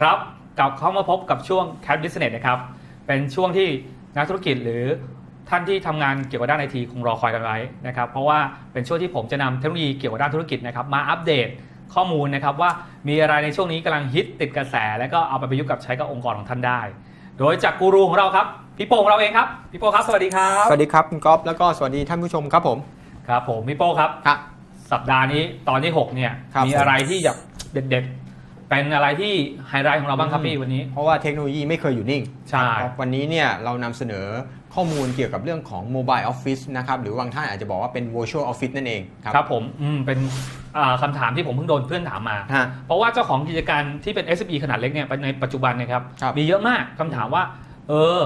ครับกลับเข้ามาพบกับช่วง Cat Business นะครับ เป็นช่วงที่นักธุรกิจหรือท่านที่ทำงานเกี่ยวกับด้านไอทีคงรอคอยกันไว้นะครับ เพราะว่าเป็นช่วงที่ผมจะนำเทคโนโลยีเกี่ยวกับด้านธุรกิจนะครับมาอัปเดตข้อมูลนะครับว่ามีอะไรในช่วงนี้กำลังฮิตติดกระแส แล้วก็เอาไปประยุกต์กับใช้กับองค์กรของท่านได้ โดยจากกูรูของเราครับพี่โป้ของเราเองครับพี่โป้ครับสวัสดีครับสวัสดีครับคุณก๊อฟแล้วก็สวัสดีท่านผู้ชมครับผมครับผมพี่โป้ครับครับสัปดาห์นี้ตอนที่6เนี่ยครับมีผมอะไรที่แบบเด็ดๆ เป็นอะไรที่ไฮไลท์ของเราบ้างครับอืมพี่วันนี้ เพราะว่าเทคโนโลยีไม่เคยอยู่นิ่งใช่ครับวันนี้เนี่ยเรานำเสนอข้อมูลเกี่ยวกับเรื่องของ Mobile Office นะครับ หรือบางท่านอาจจะบอกว่าเป็น Virtual Office นั่นเองครับครับผมอืมเป็นอ่าคำถามที่ผมเพิ่งโดนเพื่อนถามมาฮะเพราะว่าเจ้าของกิจการที่เป็น SME ขนาดเล็กเนี่ยในปัจจุบันเนะครับครับมีเยอะมากคำถามว่า เออ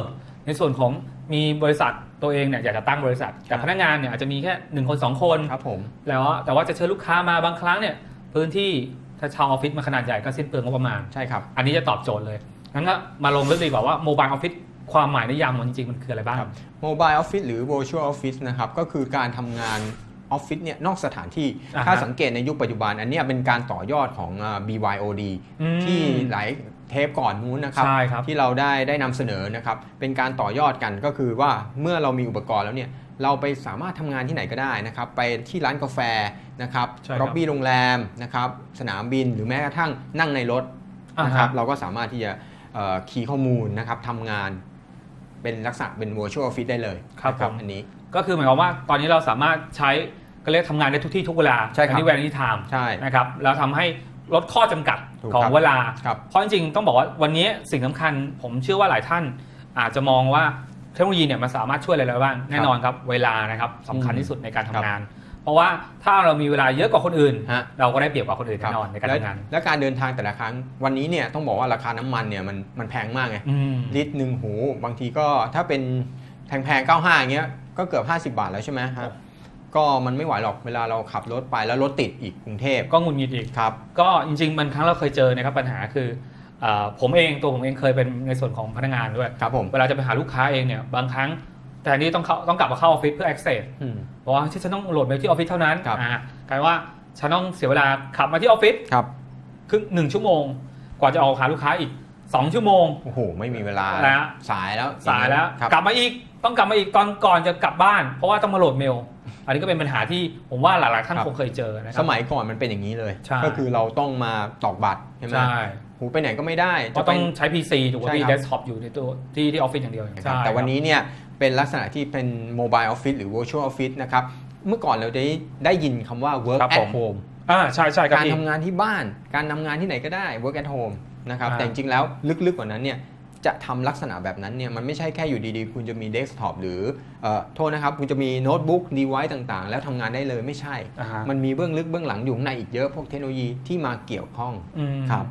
ในส่วนของมีบริษัทตัวเองเนี่ยอยากจะตั้งบริษัท แต่ครับพนักงานเนี่ยอาจจะมีแค่หนึ่งคนสองคนครับผมแล้วแต่ว่าจะเชิญลูกค้ามาบางครั้งเนี่ยพื้นที่ ถ้าเช่าออฟฟิศมาขนาดใหญ่ก็สิ้นเปลืองงบประมาณ ใช่ครับ อันนี้จะตอบโจทย์เลยงั้นก็มาลงลึกดีกว่าว่าโมบายออฟฟิศความหมายนิยามมันจริงๆ มันคืออะไรบ้างครับ Mobile Office หรือ Virtual Office นะครับ ก็คือการทำงานออฟฟิศเนี่ยนอกสถานที่อ่าฮะถ้าสังเกตในยุคปัจจุบัน อันเนี้ยเป็นการต่อยอดของอ่า BYOD อืมที่หลายเทปก่อนนู้นนะครับใช่ครับที่เราได้ได้นำเสนอนะครับ เป็นการต่อยอดกันก็คือว่าเมื่อเรามีอุปกรณ์แล้วเนี่ย เราไปสามารถทำงานที่ไหนก็ได้นะครับ ไปที่ร้านกาแฟนะครับใช่ครับล็อบบี้โรงแรมนะครับ สนามบินหรือแม้กระทั่งนั่งในรถอ่าฮะนะครับ เราก็สามารถที่จะเอ่อคีย์ข้อมูลนะครับทำงานเป็นลักษณะเป็น virtual office ได้เลยครับนะผมอันนี้ก็คือหมายความว่าตอนนี้เราสามารถใช้ก็เรียกทำงานได้ทุกที่ทุกเวลาใช่ครับที่แวนที่ไทม์ใช่นะครับแล้วทำให้ลดข้อจำกัดถูกของครับเวลาครับเพราะจริงๆต้องบอกว่าวันนี้สิ่งสำคัญ ผมเชื่อว่าหลายท่านอาจจะมองว่า เทคโนโลยีเนี่ยมันสามารถช่วยอะไรเราบ้างแน่นอนครับเวลานะครับสำคัญที่สุดในการทำงาน เพราะว่าถ้าเรามีเวลาเยอะกว่าคนอื่นฮะเราก็ได้เปรียบกว่าคนอื่นแน่นอนในการและทำงาน และการเดินทางแต่ละครั้งวันนี้เนี่ยต้องบอกว่าราคาน้ำมันเนี่ยมันมันแพงมากไงอืมลิตรหนึ่งหูบางทีก็ถ้าเป็นแพงๆ95อย่างเงี้ยก็เกือบ 50 บาทแล้วใช่ไหมฮะก็มันไม่ไหวหรอกเวลาเราขับรถไปแล้วรถติดอีกกรุงเทพก็หงุนงิดอีกครับ ก็จริง ๆ มันครั้งเราเคยเจอนะครับปัญหาคืออ่า ผมเองตัวผมเองเคยเป็นในส่วนของพนักงานด้วยครับผมเวลาจะไปหาลูกค้าเองเนี่ยบางครั้งแต่อันนี้ต้องเข้าต้องกลับมาเข้าออฟฟิศเพื่อ access อืมเพราะว่าที่ฉันต้องโหลดเมลที่ออฟฟิศเท่านั้นครับอ่ากลายว่าฉันต้องเสียเวลาขับมาที่ออฟฟิศครับครึ่งหนึ่งชั่วโมง กว่าจะออกหาลูกค้าอีก 2 ชั่วโมงโอ้โหไม่มีเวลาแล้วสายแล้วสายแล้วครับกลับมาอีกต้องกลับมาอีกตอนก่อนจะกลับบ้าน เพราะว่าต้องมาโหลดเมลอันนี้ก็เป็นปัญหาที่ผมว่าหลาย ๆ ท่านคงเคยเจอนะคสรับมัยก่อนมันเป็นอย่างนี้เลยใช่ก็คือเราต้องมาตอกบัตรใช่ไหมใช่ หูไปไหนก็ไม่ได้เพราะต้องใช้ PC ถูกไหมใช่พี่ครับเดสก์ท็อปอยู่ในตัวที่ที่ออฟฟิศอย่างเดียวนะครับใช่แต่วันครับนี้เนี่ยเป็นลักษณะที่เป็น mobile office หรือ virtual office นะครับเมื่อก่อนเราได้ได้ยินคำว่า work ครับ at ผม home อ่าใช่ใช่ครับการพี่ทำงานที่บ้าน การทำงานที่ไหนก็ได้ work at home นะครับอ่าแต่จริงๆแล้วลึกๆกว่านั้นเนี่ยจะทำลักษณะแบบนั้นเนี่ยมันไม่ใช่แค่อยู่ดีๆ คุณจะมีเดสก์ท็อปหรือเอ่อโทษนะครับ คุณจะมีโน้ตบุ๊กดีไวซ์ต่างๆ แล้วทำงานได้เลยไม่ใช่อ่าฮะมันมีเบื้องลึกเบื้องหลังอยู่ข้างในอีกเยอะพวกเทคโนโลยีที่มาเกี่ยวข้องอืมครับ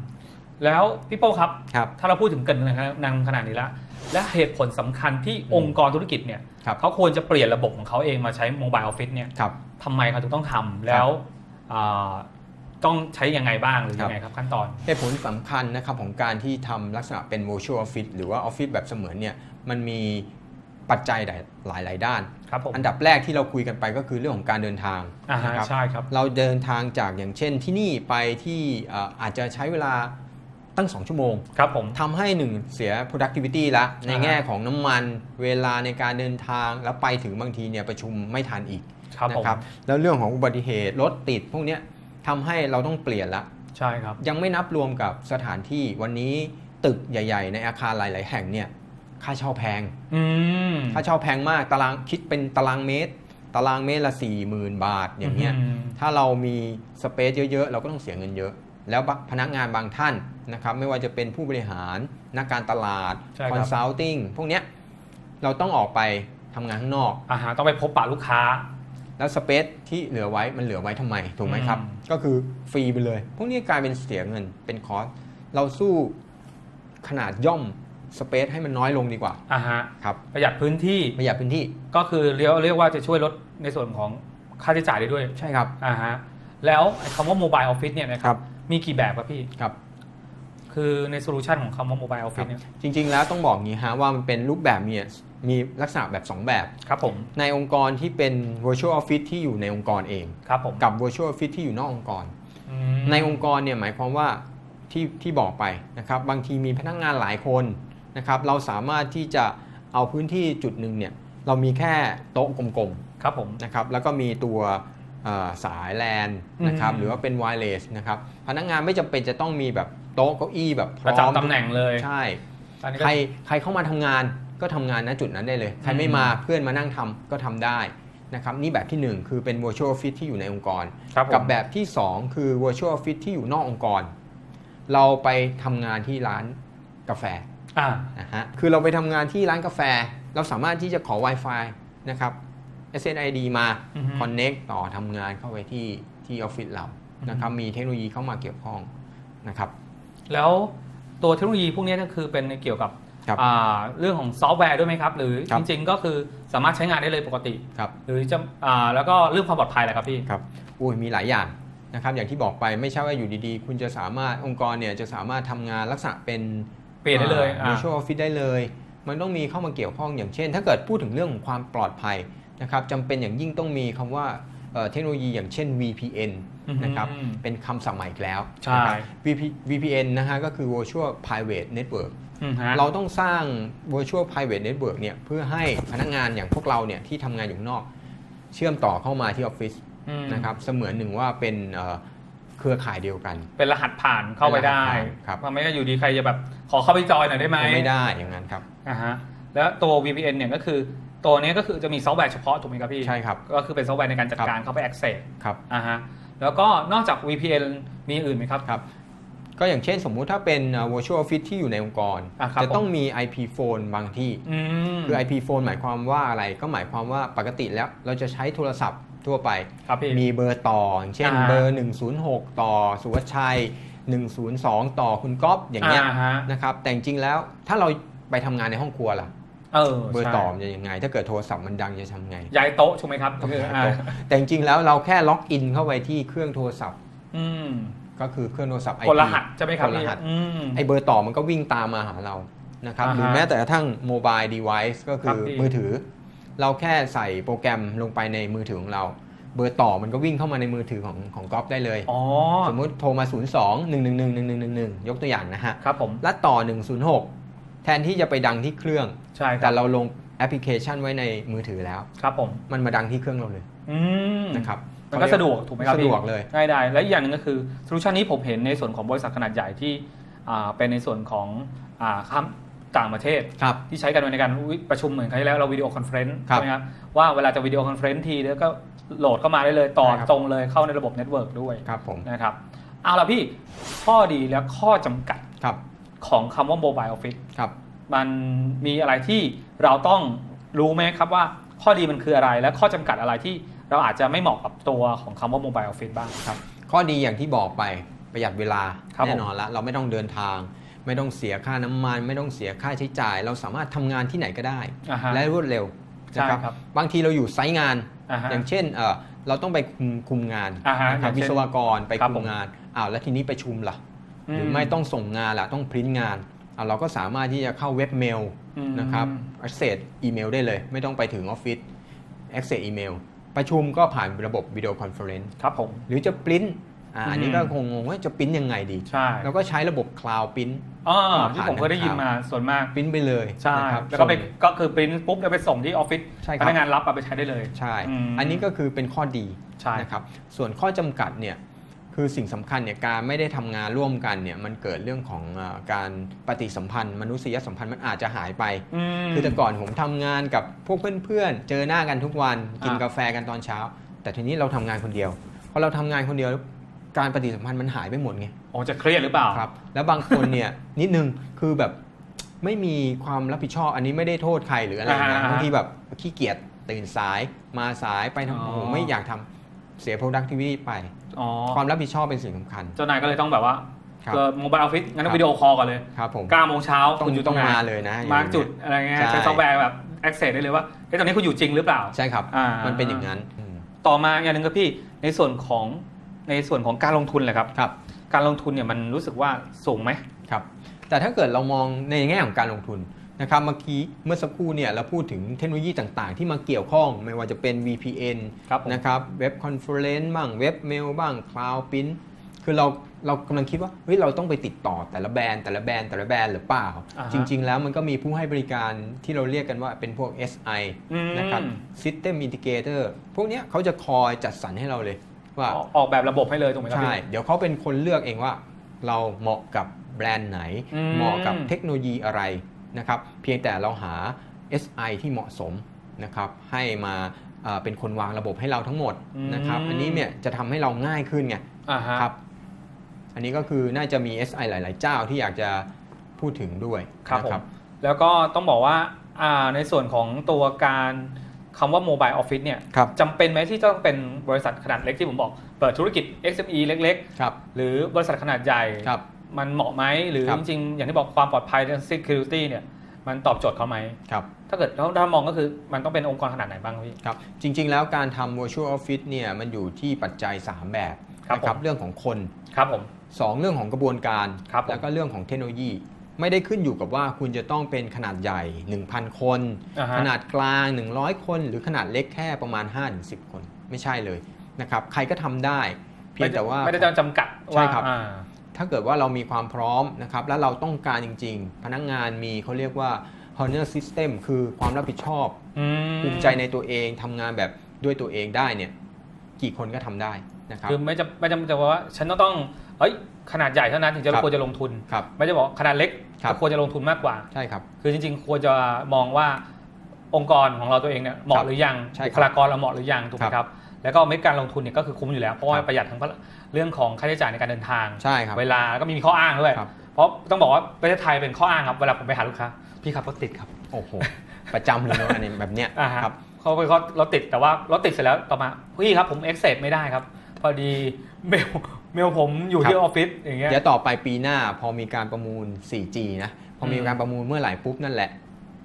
แล้วพี่โป้ครับ ครับ ถ้าเราพูดถึงเกันนะครับนำขนาดนี้แล้วและเหตุผลสำคัญที่อืมองค์กรธุรกิจเนี่ยครับเขาควรจะเปลี่ยนระบบของเขาเองมาใช้โมบายออฟฟิศเนี่ยครับ ทำไมเขาถึงต้องทำแล้วอ่าต้องใช้ยังไงบ้างหรือยังไงครับขั้นตอน เหตุผลสำคัญนะครับของการที่ทำลักษณะเป็น virtual office หรือว่าออฟฟิศแบบเสมือนเนี่ยมันมีปัจจัยหลายหลาย ๆ ด้าน ครับผมอันดับแรกที่เราคุยกันไปก็คือเรื่องของการเดินทางอ่าฮะนะครับ ใช่ครับ เราเดินทางจากอย่างเช่นที่นี่ไปที่เอ่ออาจจะใช้เวลา ตั้ง 2 ชั่วโมงครับผมทำให้หนึ่งเสีย productivity ละในอ่าฮะแง่ของน้ำมันเวลาในการเดินทางแล้วไปถึงบางทีเนี่ยประชุมไม่ทันอีกครับผมนะครับแล้วเรื่องของอุบัติเหตุรถติดพวกเนี้ยทำให้เราต้องเปลี่ยนละใช่ครับยังไม่นับรวมกับสถานที่วันนี้ตึกใหญ่ ๆ ในอาคารหลาย ๆ แห่งเนี่ยค่าเช่าแพงอืมค่าเช่าแพงมากตารางคิดเป็นตารางเมตร ตารางเมตรละ40,000บาทอย่างเงี้ยมถ้าเรามีสเปซเยอะ ๆ เราก็ต้องเสียเงินเยอะ แล้วบะพนักงานบางท่านนะครับไม่ว่าจะเป็นผู้บริหารนักการตลาดใช่คคอนรับซัลทิงพวกเนี้ยเราต้องออกไปทำงานข้างนอกอ่าฮะต้องไปพบปะลูกค้า แล้วสเปซที่เหลือไว้มันเหลือไว้ทำไมถูกไหมครับ อืม ก็คือฟรีไปเลย พวกนี้กลายเป็นเสียเงินเป็นคอสเราสู้ขนาดย่อมสเปซให้มันน้อยลงดีกว่าอ่าฮะครับประหยัดพื้นที่ประหยัดพื้นที่ก็คือเรียกเรียกว่าจะช่วยลดในส่วนของค่าใช้จ่ายได้ด้วยใช่ครับอ่าฮะแล้วไอ้คำว่าโมบายออฟฟิศเนี่ยนะคครัรับบ มีกี่แบบครับพี่ครับ คือในโซลูชันของคำว่าโมบายออฟฟิศเนี่ยจริง ๆ แล้วต้องบอกงี้ฮะว่ามันเป็นรูปแบบเนี่ยมีลักษณะแบบ 2 แบบครับผมในองค์กรที่เป็น virtual office ที่อยู่ในองค์กรเองครับผมกับ virtual office ที่อยู่นอกองค์กรอืมในองค์กรเนี่ยหมายความว่าที่ที่บอกไปนะครับบางทีมีพนักงานหลายคนนะครับเราสามารถที่จะเอาพื้นที่จุดหนึ่งเนี่ยเรามีแค่โต๊ะกลมครับผมๆนะครับแล้วก็มีตัวเอ่อ สายแลนนะครับอืมหรือว่าเป็นไวเลสนะครับพนักงานไม่จำเป็นจะต้องมีแบบโต๊ะเก้าอี้แบบพประร้อมจำตำแหน่งเลยใช่อันนี้ก็ใครใครเข้ามาทำงานก็ทำงานณจุดนั้นได้เลย ใครไม่อืมมาเพื่อนมานั่งทำก็ทำได้นะครับนี่แบบทีหนึ่1 คือเป็น virtual office ที่อยู่ในองค์กรครับผมกับแบบที่ 2 คือ virtual office ที่อยู่นอกองค์กร เราไปทำงานที่ร้านกาแฟอ่านะฮะคือเราไปทำงานที่ร้านกาแฟ เราสามารถที่จะขอ Wi-Fi นะครับ SSID มาอือฮึ connect ต่อทำงานเข้าไปที่ที่ออฟฟิศเรานะครับมีเทคโนโลยีเข้ามาเกี่ยวข้องนะครับ แล้วตัวเทคโนโลยีพวกนี้เนี่ยคือเป็นเกี่ยวกับครับอ่าเรื่องของซอฟต์แวร์ด้วยไหมครับ หรือครัจบริงๆก็คือสามารถใช้งานได้เลยปกติครับหรือจะอ่าแล้วก็เรื่องความปลอดภัยแหละครับพี่ครับอุ้ยมีหลายอย่างนะครับอย่างที่บอกไปไม่ใช่ว่าอยู่ดีๆ คุณจะสามารถองค์กรเนี่ยจะสามารถทำงานลักษณะเป็นเปลี่ยนได้เลยอ่า virtual office ได้เลย มันต้องมีเข้ามาเกี่ยวข้องอย่างเช่น ถ้าเกิดพูดถึงเรื่องของความปลอดภัย นะครับจำเป็นอย่างยิ่งต้องมีคำว่าเอ่อเทคโนโลยีอย่างเช่น VPN อือฮึนะครับเป็นคำศัพท์ใหม่อีกแล้ว ใช่นะครับ VP- VPN นะฮะก็คือ virtual private network อืมฮะเราต้องสร้าง virtual private network เนี่ยเพื่อให้พนักงานอย่างพวกเราเนี่ยที่ทำงานอยู่ข้างนอก เชื่อมต่อเข้ามาที่ออฟฟิศอืมนะครับเสมือนหนึ่งว่าเป็นเอ่อเครือข่ายเดียวกัน เป็นรหัสผ่านเข้าไปได้เป็นรหัสผ่านครับมันไม่ได้อยู่ดีใครจะแบบขอเข้าไปจอยหน่อยได้ไหมไม่ได้อย่างนั้นครับอ่าฮะแล้วตัว VPN เนี่ยก็คือ ตัวนี้ก็คือจะมีซอฟต์แวร์เฉพาะถูกไหมครับพี่ใช่ครับก็คือเป็นซอฟต์แวร์ในการจัดการเข้าไป access ครับอ่าฮะแล้วก็นอกจาก VPN มีอื่นไหมครับครับ ก็อย่างเช่นสมมุติถ้าเป็นเอ่อ virtual office ที่อยู่ในองค์กรอะครับจะต้องมี IP phone บางที่อืมคือ IP phone หมายความว่าอะไรก็หมายความว่าปกติแล้วเราจะใช้โทรศัพท์ทั่วไปครับพี่มีเบอร์ต่ออย่างเช่นอ่าเบอร์ 106 ต่อสุวัชชัย 102 ต่อคุณก๊อฟอย่างเงี้ยฮะนะครับแต่จริงๆแล้วถ้าเราไปทำงานในห้องครัวล่ะ เออเบอร์ใช่ต่อมันจะยังไง ถ้าเกิดโทรศัพท์มันดังจะทำไงย้ายโต๊ะถูกไหมครับต้องคือย้ายอ่าโต๊ะแต่จริงๆแล้วเราแค่ล็อกอินเข้าไปที่เครื่องโทรศัพท์อืมก็คือเครื่องโทรศัพท์ IP คนรหัสใช่ไหมครับคนรพี่หัสอืมไอเบอร์ต่อมันก็วิ่งตามมาหาเรานะครับอ่าฮะหรือแม้แต่กระทั่งโมบายเดเวิ์ก็คืครัอบพี่มือถือ เราแค่ใส่โปรแกรมลงไปในมือถือของเรา เบอร์ต่อมันก็วิ่งเข้ามาในมือถือของของก๊อฟได้เลยอ๋อสมมุติโทรมา 0 2 1 1 1 1 1 1 1 ยกตัวอย่างนะฮะครับผมแล้วต่อ 106 แทนที่จะไปดังที่เครื่อง ใช่คแต่รับเราลงแอปพลิเคชันไว้ในมือถือแล้ว ครับผมมันมาดังที่เครื่องเราเลยอืมนะครับมันก็สะดวกถูกไหมครับสะพี่ดวกเลยง่ายได้และอีกอย่างหนึ่งก็คือโซลูชันนี้ผมเห็นในส่วนของบริษัทขนาดใหญ่ที่อ่าเป็นในส่วนของอ่าข้ามต่างประเทศครับที่ใช้กันในการวิประชุมเหมือนครั้งที่แล้วเราวิดีโอคอนเฟรนซ์ครับใช่ไหมครับว่าเวลาจะวิดีโอคอนเฟรนซ์ทีแล้วก็โหลดเข้ามาได้เลยต่อใช่ครับตรงเลยเข้าในระบบเน็ตเวิร์กด้วยครับผมนะครับเอาละพี่ข้อดีและข้อจำกัดครับ ของคำว่า Mobile Office ครับ มันมีอะไรที่เราต้องรู้ไหมครับว่าข้อดีมันคืออะไร และข้อจำกัดอะไรที่เราอาจจะไม่เหมาะกับตัวของคำว่า Mobile Office บ้างครับ ข้อดีอย่างที่บอกไปประหยัดเวลาครับผม แน่นอนละเราไม่ต้องเดินทาง ไม่ต้องเสียค่าน้ำมัน ไม่ต้องเสียค่าใช้จ่าย เราสามารถทำงานที่ไหนก็ได้ อ่าฮะ และรวดเร็วใช่นะครับบางทีเราอยู่ไซต์งาน อ่าฮะ อย่างเช่นเอ่อเราต้องไปคุมคุมงานอ่าฮะนะครับอย่างเช่นวิศวกรไปครับคุผมมงานอ้าวแล้วทีนี้ประชุมล่ะ หรือไม่ต้องส่งงานล่ะต้องพิมพ์งานอะเราก็สามารถที่จะเข้าเว็บเมลอืมนะครับ access อีเมลได้เลย ไม่ต้องไปถึงออฟฟิศ access อีเมลประชุมก็ผ่านระบบวิดีโอคอนเฟอเรนซ์ครับผมหรือจะปริ้นอ่าอืมอันนี้ก็คงงงว่าจะปริ้นยังไงดี ใช่เราก็ใช้ระบบคลาวด์ปริ้นอ๋ออ่าที่ผมเคยได้ยินมาส่วนมากปริ้นไปเลย ใช่นะครับแล้วก็ไปส่งก็คือปริ้นปุ๊บแล้วไปส่งที่ออฟฟิศใช่พครับนักงานรับเอาไปใช้ได้เลย ใช่อืมอันนี้ก็คือเป็นข้อดีใช่นะครับ ส่วนข้อจำกัดเนี่ย คือสิ่งสำคัญเนี่ยการไม่ได้ทำงานร่วมกันเนี่ยมันเกิดเรื่องของอาการปฏิสัมพันธ์ มนุษยสัมพันธ์มันอาจจะหายไปอืมคือแต่ก่อนผมทำงานกับพวกเพื่อนๆเจอหน้ากันทุกวันกินอะกาแฟกันตอนเช้า แต่ทีนี้เราทำงานคนเดียวพอเราทำงานคนเดียวการปฏิสัมพันธ์มันหายไปหมดไงอ๋อจะเครียดหรือเปล่าครับ แล้วบางคนเนี่ยนิดนึงคือแบบไม่มีความรับผิดชอบอันนี้ไม่ได้โทษใครหรืออะไรนะอ่าฮะบางทีแบบขี้เกียจตื่นสายมาสายไปทำอ๋อโอ้โหไม่อยากทำ เสีย productivity ไป อ๋อความรับผิดชอบเป็นสิ่งสำคัญ เจ้านายก็เลยต้องแบบว่าครับ เกิดโมบายออฟฟิศงั้นครัต้บองวิดีโอคอลก่อนเลยครับผม9โมงเช้าต้องคุณอยู่ตต้รองงไหนมาเลยนะมาร์กอย่งจุดเงี้ยอะไรเงี้ยใช่ใช้ซอฟต์แวร์แบบ access ได้เลยว่าเฮ้ยตอนนี้คุณอยู่จริงหรือเปล่า ใช่ครับ อ่ามันเป็นอย่างนั้นอืมต่อมาอย่างหนึ่งก็พี่ในส่วนของในส่วนของการลงทุนแหละครับ ครับ การลงทุนเนี่ยมันรู้สึกว่าสูงไหม ครับแต่ถ้าเกิดเรามองในแง่ของการลงทุน นะครับเมื่อกี้เมื่อสักครู่เนี่ยเราพูดถึงเทคโนโลยีต่างๆ ที่มาเกี่ยวข้องไม่ว่าจะเป็น VPN ครับผมนะครับเว็บคอนเฟอเรนซ์บ้างเว็บเมลบ้างคลาวด์พินคือเราเรากำลังคิดว่าเฮ้ยเราต้องไปติดต่อแต่ละแบรนด์แต่ละแบรนด์แต่ละแบรนด์หรือเปล่าอ่าฮะจริง ๆ แล้วมันก็มีผู้ให้บริการที่เราเรียกกันว่าเป็นพวก SI อืมนะครับ System Integrator พวกเนี้ยเขาจะคอยจัดสรรให้เราเลย ว่าออกออกแบบระบบให้เลยถูกไหมครับใช่พี่เดี๋ยวเขาเป็นคนเลือกเองว่า เราเหมาะกับแบรนด์ไหนอืมเหมาะกับเทคโนโลยีอะไร นะครับเพียงแต่เราหา SI ที่เหมาะสมนะครับให้มาเอ่อเป็นคนวางระบบให้เราทั้งหมดนะครับอันนี้เนี่ยจะทำให้เราง่ายขึ้นไงอ่าฮะครับอันนี้ก็คือน่าจะมี SI หลาย ๆ เจ้าที่อยากจะพูดถึงด้วยครับผมนะแล้วก็ต้องบอกว่าอ่าในส่วนของตัวการคำว่าโมบายออฟฟิศเนี่ยครับจำเป็นไหมที่ต้องเป็นบริษัทขนาดเล็กที่ผมบอก เปิดธุรกิจ SME เล็กครับๆหรือบริษัทขนาดใหญ่ครับ มันเหมาะไหมหรือครัจบริงๆ อย่างที่บอกความปลอดภัยเรื่อง security เนี่ยมันตอบโจทย์เขาไหมครับถ้าเกิดถ้ามองก็คือมันต้องเป็นองค์กรขนาดไหนบ้างพี่ครับจริง ๆ แล้วการทำ virtual office เนี่ยมันอยู่ที่ปัจจัย 3 แบบครับนะผมเรื่องของคนครับผม2เรื่องของกระบวนการครับผมแล้วก็เรื่องของเทคโนโลยี ไม่ได้ขึ้นอยู่กับว่าคุณจะต้องเป็นขนาดใหญ่ 1,000 คนอ่าฮะขนาดกลาง 100 คน หรือขนาดเล็กแค่ประมาณ 5-10 คน ไม่ใช่เลยนะครับใครก็ทำได้ เพียงแต่ว่าไม่ได้จำกัดใช่ว่าครับอ่า ถ้าเกิดว่าเรามีความพร้อมนะครับแล้วเราต้องการจริง ๆ พนักงานมีเขาเรียกว่า honor system คือความรับผิดชอบอืมภูมิใจในตัวเองทำงานแบบด้วยตัวเองได้เนี่ยกี่คนก็ทำได้นะครับคือไม่จำไม่จำเป็นว่าฉันต้องต้องเอ้ยขนาดใหญ่เท่านั้นถึงจะครับควรจะลงทุนครับไม่ได้บอกขนาดเล็กครับก็ควรจะลงทุนมากกว่าใช่ครับคือจริง ๆ ควรจะมองว่าองค์กรของเราตัวเองเนี่ยเหมาะหรือยังใช่ครับบุคลากรเราเหมาะหรือยังถูกไหมครับครับแล้วก็เม็ดการลงทุนเนี่ยก็คือคุ้มอยู่แล้วเพราะว่าครับประหยัดทั้ง เรื่องของค่าใช้จ่ายในการเดินทางใช่ครับ เวลาแล้วก็มีข้ออ้างด้วย ครับ เพราะต้องบอกว่าประเทศไทยเป็นข้ออ้างครับเวลาผมไปหาลูกค้าพี่ครับรถติดครับโอ้โห ประจำเลยเนอะอันนี้แบบเนี้ยอ่าฮะครับ เขาไปเขารถติดแต่ว่ารถติดเสร็จแล้วต่อมาพี่ครับผมเอ็กเซไม่ได้ครับ พอดีเมลเมลผมอยู่ที่คอรับอฟฟิศอย่างเงี้ย เดี๋ยวต่อไปปีหน้าพอมีการประมูล 4G นะ พอมีอืม การประมูลเมื่อไหร่ปุ๊บนั่นแหละ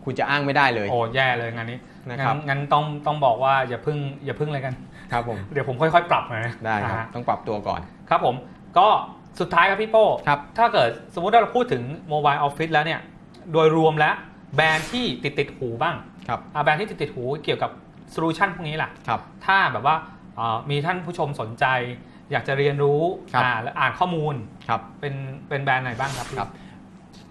คุณจะอ้างไม่ได้เลย โอ้แย่เลยงานนี้ นะคงั้รับนงั้นต้องต้องบอกว่าอย่าพึ่งอย่าพึ่งเลยกัน ครับผมเดี๋ยวผมค่อยๆ ปรับหน่อยนะได้ครับอ่าฮะต้องปรับตัวก่อน ครับผมก็สุดท้ายครับพี่โป้ครับถ้าเกิดสมมุติว่าเราพูดถึงโมบายออฟฟิศแล้วเนี่ยโดยรวมแล้วแบรนด์ที่ติดติดๆหูบ้างครับอ่าแบรนด์ที่ติดติดๆหูเกี่ยวกับโซลูชันพวกนี้ล่ะครับถ้าแบบว่าอ่ามีท่านผู้ชมสนใจ อยากจะเรียนรู้ครับอ่าและอ่านข้อมูลครับเป็นเป็นแบรนด์ไหนบ้างครับพี่ครับ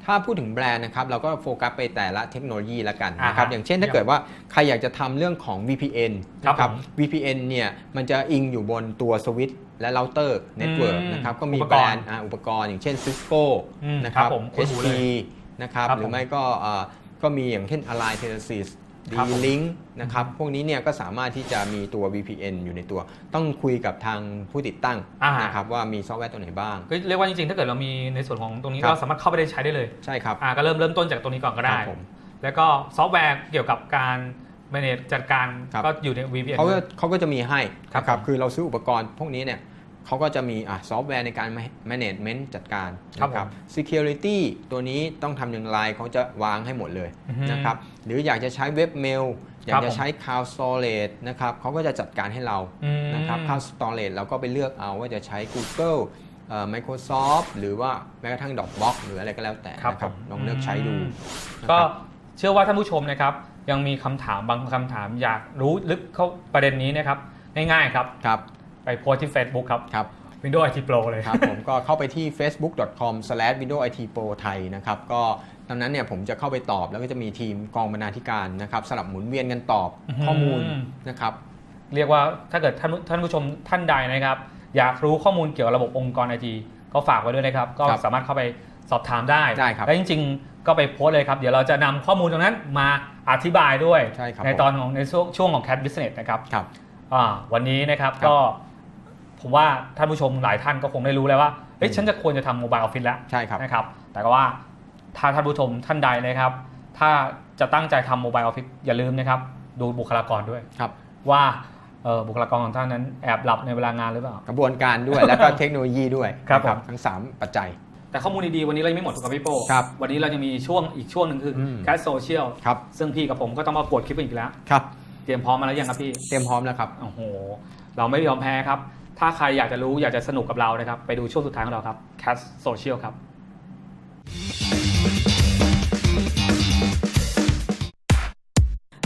ถ้าพูดถึงแบรนด์นะครับเราก็โฟกัสไปแต่ละเทคโนโลยีละกันอ่านะครับฮะอย่างเช่นถ้าเยี่ยมเกิดว่าใครอยากจะทำเรื่องของ VPN ครับนะผม VPN เนี่ยมันจะอิงอยู่บนตัวสวิตช์และเราเตอร์เน็ตเวิร์กอืมนะครับก็มีอุปแบกรรณ์นด์อ่าอุปกรณ์อย่างเช่น Cisco อืมนะคครัรับบผมคุ้นหู HP เลยนะครับครับหรือไม่ก็เอ่อก็มีอย่างเช่น Align Telesis ครั บผม D-Link นะครับ พวกนี้เนี่ยก็สามารถที่จะมีตัว VPN อยู่ในตัว ต้องคุยกับทางผู้ติดตั้งอ่าน นะครับว่ามีซอฟต์แวร์ตัวไหนบ้าง ก็เรียกว่าจริงๆ ถ้าเกิดเรามีในส่วนของตรงนี้ครับ ก็สามารถเข้าไปได้ใช้ได้เลยใช่ครับ อ่าก็เริ่มเริ่มต้นจากตรงนี้ก่อนก็คได้รับผม แล้วก็ซอฟต์แวร์เกี่ยวกับการ manage จัดการครับ ก็อยู่ใน VPN เขาก็เขาก็จะมีให้ครับ นะครับผมคือเราซื้ออุปกรณ์พวกนี้เนี่ย เขาก็จะมีอะซอฟต์แวร์ในการ management จัดการครับนะผม security ตัวนี้ต้องทำอย่างไรเขาจะวางให้หมดเลยอือฮึนะครับหรืออยากจะใช้เว็บเมลอยากครัจะบผมใช้ cloud storage นะครับเขาก็จะจัดการให้เราอืมนะครับ cloud storage เราก็ไปเลือกเอาว่าจะใช้ Google เอ่อ Microsoft หรือว่าแม้กระทั่ง Dropbox หรืออะไรก็แล้วแต่ครับนะครับผมลองเลือกใช้ดูอืมนะก็ครับเชื่อว่าท่านผู้ชมนะครับ ยังมีคำถามบางคำถามอยากรู้ลึกเข้าประเด็นนี้นะครับ ง่ายๆครับครับ ไปโพสต์ที่ Facebook ครับครับ Windows IT Pro เลย ครับผมก็เข้าไปที่ facebook.com/windowsitpro ไทยนะครับก็ตอนนั้นเนี่ยผมจะเข้าไปตอบแล้วก็จะมีทีมกองบรรณาธิการนะครับสลับหมุนเวียนกันตอบอื้อหือ ข้อมูลนะครับ เรียกว่าถ้าเกิดท่านท่านผู้ชมท่านใดนะครับ อยากรู้ข้อมูลเกี่ยวกับระบบองค์กรไอทีก็ฝากไว้ด้วยนะครับ ก็ครับสามารถเข้าไปสอบถามได้ได้ครับและจริงๆ ก็ไปโพสต์เลยครับ เดี๋ยวเราจะนำข้อมูลตรงนั้นมาอธิบายด้วยใช่ครับในตอนของในช่วงช่วงของ Cat Business นะครับครับ อ่าวันนี้นะครับครับ ก็ ผมว่าท่านผู้ชมหลายท่านก็คงได้รู้แล้วว่าเฮ้ยอืมฉันจะควรจะทำโมบายออฟฟิศแล้วใช่ครับนะครับ แต่ก็ว่าถ้าท่านผู้ชมท่านใดนะครับ ถ้าจะตั้งใจทำโมบายออฟฟิศอย่าลืมนะครับ ดูบุคลากรด้วยครับ ว่าเอ่อบุคลากรของท่านนั้นแอบหลับในเวลางานหรือเปล่า กระบวนการด้วย แล้วก็เทคโนโลยีด้วยครับนะผม ทั้ง 3 ปัจจัย แต่ข้อมูลดีๆวันนี้เรายังไม่หมดถูกครับพี่โป้ครับวันนี้เราจะมีช่วงอีกช่วงหนึ่งคืออม แคสโซเชียลครับ ซึ่งพี่กับผมก็ต้องมากดคลิปกันอีกแล้ว ครับ เตรียมพร้อมมาแล้วยังครับพี่ เตรียมพร้อมแล้วครับ โอ้โห เราไม่ยอมแพ้ครับ ถ้าใครอยากจะรู้อยากจะสนุกกับเรานะครับ ไปดูช่วงสุดท้ายของเราครับ Cat Social ครับ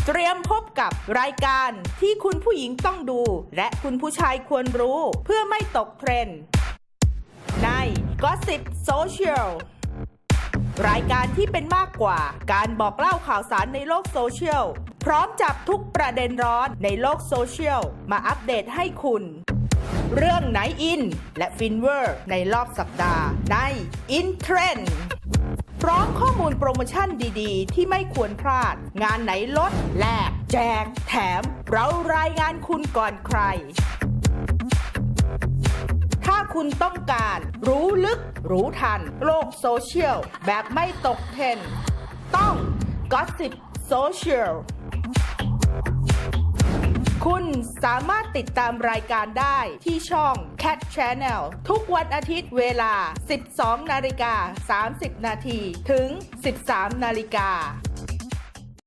เตรียมพบกับรายการที่คุณผู้หญิงต้องดู และคุณผู้ชายควรรู้เพื่อไม่ตกเทรนด์ใน Gossip Social รายการที่เป็นมากกว่าการบอกเล่าข่าวสารในโลกโซเชียล พร้อมจับทุกประเด็นร้อนในโลกโซเชียล มาอัปเดตให้คุณ เรื่องไหนอิน และฟินเวอร์ในรอบสัปดาห์ใน In Trend พร้อมข้อมูลโปรโมชั่นดีๆ ที่ไม่ควรพลาด งานไหนลดแลกแจก แถม เรารายงานคุณก่อนใคร ถ้าคุณต้องการ รู้ลึก รู้ทัน โลกโซเชียล แบบไม่ตกเทรนต้อง Gossip Social คุณสามารถติดตามรายการได้ที่ช่อง Cat Channel ทุกวันอาทิตย์เวลา 12 นาฬิกา 30 นาทีถึง 13 นาฬิกา